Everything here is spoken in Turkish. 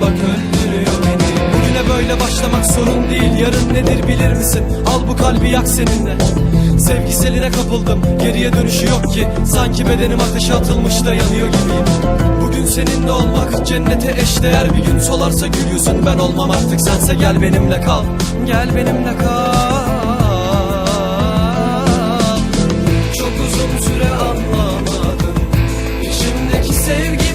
bak öldürüyor beni. Bugüne böyle başlamak sorun değil. Yarın nedir bilir misin? Al bu kalbi yak seninle. Sevgiseline kapıldım. Geriye dönüşü yok ki. Sanki bedenim ateşe atılmış da yanıyor gibiyim. Bugün seninle olmak cennete eşdeğer Bir gün. Solarsa gül yüzün ben olmam artık. Sense gel benimle kal. Gel benimle kal. Çok uzun süre anlamadım. İçimdeki sevgi